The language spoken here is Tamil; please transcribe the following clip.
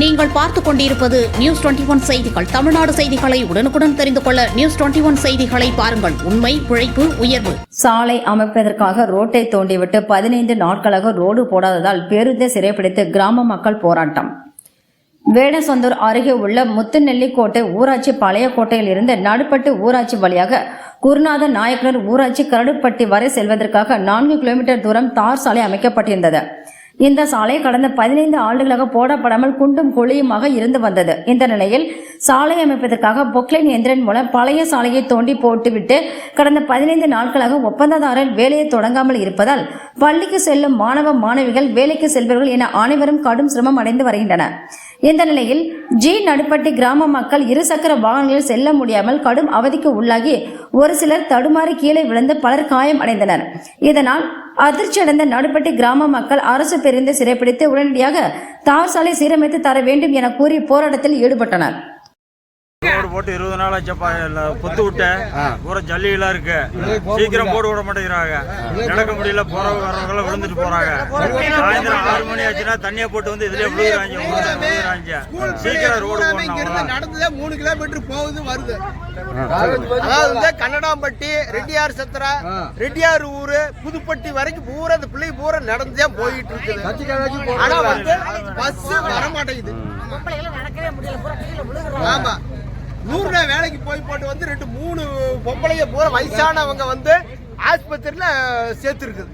நீங்கள் பார்த்துக் கொண்டிருப்பது நியூஸ் டுவெண்டி ஒன் செய்திகள். தமிழ்நாடு செய்திகளை உடனுக்குடன் தெரிந்து கொள்ள நியூஸ் டுவெண்டி ஒன் செய்திகளை பாருங்கள். உண்மை உழைப்பு உயர்வு. சாலை அமைப்பதற்காக ரோட்டை தோண்டிவிட்டு பதினைந்து நாட்களாக ரோடு போடாததால் பேருந்தை சிறைப்பிடித்து கிராம மக்கள் போராட்டம். வேடசந்தூர் அருகே உள்ள முத்துநெல்லிக்கோட்டை ஊராட்சி பழைய கோட்டையில் இருந்து நடுப்பட்டு ஊராட்சி வழியாக குருநாத நாயக்கர் ஊராட்சி கரடுப்பட்டி வரை செல்வதற்காக நான்கு கிலோமீட்டர் தூரம் தார் சாலை அமைக்கப்பட்டிருந்தது. இந்த சாலை கடந்த பதினைந்து ஆண்டுகளாக போடப்படாமல் குண்டும் குழியுமாக இருந்து வந்தது. இந்த நிலையில் சாலை அமைப்பதற்காக பொக்லைன் எந்திரன் மூலம் பழைய சாலையை தோண்டி போட்டுவிட்டு கடந்த பதினைந்து நாட்களாக ஒப்பந்ததாரர் வேலையை தொடங்காமல் இருப்பதால் பள்ளிக்கு செல்லும் மாணவ மாணவிகள் வேலைக்கு செல்பவர்கள் என அனைவரும் கடும் சிரமம் அடைந்து வருகின்றனர் இந்த நிலையில் ஜி நடுப்பட்டி கிராம மக்கள் இருசக்கர வாகனங்களில் செல்ல முடியாமல் கடும் அவதிக்கு உள்ளாகி ஒரு சிலர் தடுமாறி கீழே விழுந்து பலர் காயம் அடைந்தனர். இதனால் அதிர்ச்சியடைந்த நடுப்பட்டி கிராம மக்கள் அரசு பேருந்து சிறைப்பிடித்து உடனடியாக தார் சாலை சீரமைத்து தர வேண்டும் என கூறி போராட்டத்தில் ஈடுபட்டனர். ரோடு போட்டு இருபது நாள் ஆச்சப்பா இல்ல பொத்து விட்டேன். பூரா ஜல்லியெல்லாம் இருக்கு. சீக்கிரம் போட்டு விட மாட்டேங்கிறாங்க. நடக்க முடியல போறவங்க வர்றவங்க விழுந்துட்டு போறாங்க. சாயந்தரம் ஆறு மணி ஆச்சுன்னா தண்ணியை போட்டு வந்து இதுலயே விழுகுறாங்க. விழுகுறாங்க. சீக்கிரம் ரோடு போடணும். நடந்ததே மூணு கிலோமீட்டர் போகுது வருது. அதாவது வந்து கன்னடாம்பட்டி ரெட்டியார் சத்திரா ரெட்டியார் ஊரு புதுப்பட்டி வரைக்கும் பூரா இந்த பிள்ளை பூரா நடந்தே போயிட்டு இருக்குது. ஆனா வந்து பஸ் வர மாட்டேங்குது ஆமா. போய் போட்டு வந்து ரெண்டு மூணு பொம்பளைய பூரா வயசானவங்க வந்து ஆஸ்பத்திரியில சேர்த்துருக்குது.